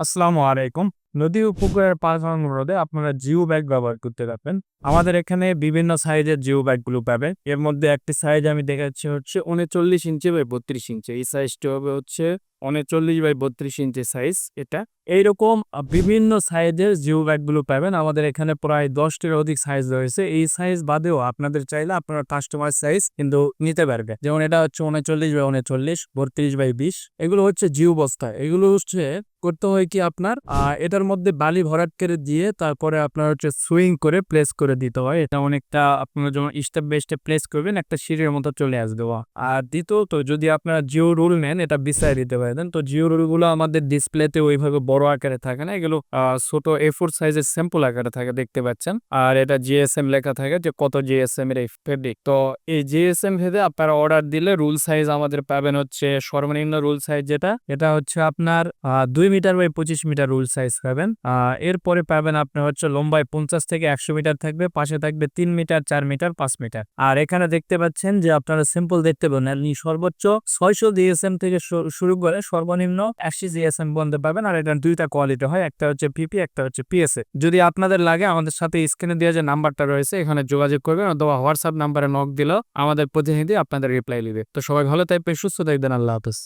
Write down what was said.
আসসালামু আলাইকুম। নদী উপকূলের পাশ অনুরোধে আপনারা জিও ব্যাগ ব্যবহার করতে পারবেন আমাদের এখানে বিভিন্ন সাইজের জিও ব্যাগগুলো পাবেন। এর মধ্যে একটি সাইজ আমি দেখাচ্ছি হচ্ছে উনচল্লিশ ইঞ্চি বা বত্রিশ ইঞ্চি। এই সাইজটি হবে হচ্ছে উনচল্লিশ বাই বত্রিশ ইঞ্চি সাইজ এটা। এইরকম বিভিন্ন সাইজের জিও ব্যাগগুলো পাবেন। আমাদের এখানে প্রায় দশটির অধিক সাইজ রয়েছে। এই সাইজ বাদেও আপনাদের চাইলে আপনারা কাস্টমার সাইজ কিন্তু নিতে পারবে। যেমন এটা হচ্ছে উনচল্লিশ বাই উনচল্লিশ, বত্রিশ বাই বিশ। এগুলো হচ্ছে জিও বস্তা। এগুলো হচ্ছে, করতে হয় কি আপনার এটার মধ্যে বালি ভরাট করে দিয়ে তারপরে আপনার হচ্ছে সুইং করে প্লেস করে দিতে হয়। এটা অনেকটা আপনারা যখন স্টেপ বাই স্টেপ প্লেস করবেন, একটা সিঁড়ির মতো চলে আসবে। আর দ্বিতীয়ত, যদি আপনারা জিও রুল নেন, এটা বিছাই দিতে পারেন। তো জিও রুলগুলো আমাদের ডিসপ্লেতে ওইভাবে বড় আকারে থাকে না, এগুলো ছোট এ ফোর সাইজের স্যাম্পল আকারে থাকে, দেখতে পাচ্ছেন। আর এটা জিএসএম লেখা থাকে যে কত জিএসএম এর ফেব্রিক তো এই জিএসএম ভেদে আপনারা অর্ডার দিলে রুল সাইজ আমাদের পাবেন হচ্ছে সর্বনিম্ন রুল সাইজ যেটা, এটা হচ্ছে আপনার দুই মিটার বাই পঁচিশ মিটার রুল সাইজ পাবেন। এরপরে পাবেন আপনার হচ্ছে লম্বায় পঞ্চাশ থেকে একশো মিটার থাকবে, পাশে থাকবে তিন মিটার, চার মিটার, পাঁচ মিটার। আর এখানে দেখতে পাচ্ছেন যে আপনারা সিম্পল দেখতে পাবেন, সর্বোচ্চ ছয়শো জিএসএম থেকে শুরু করে সর্বনিম্ন আশি জিএসএম বন্ধে পাবেন। আর এটার দুইটা কোয়ালিটি হয়, একটা হচ্ছে পিপি একটা হচ্ছে পিএসএ। যদি আপনাদের লাগে, আমাদের সাথে স্ক্রিনে দেওয়া যে নাম্বারটা রয়েছে, এখানে যোগাযোগ করবেন অথবা হোয়াটসঅ্যাপ নাম্বারে নক দিলেও আমাদের প্রতিনিধি আপনাদের রিপ্লাই দিবে তো সবাই ভালো থাকবে সুস্থ থাকবেন, আল্লাহ হাফেজ।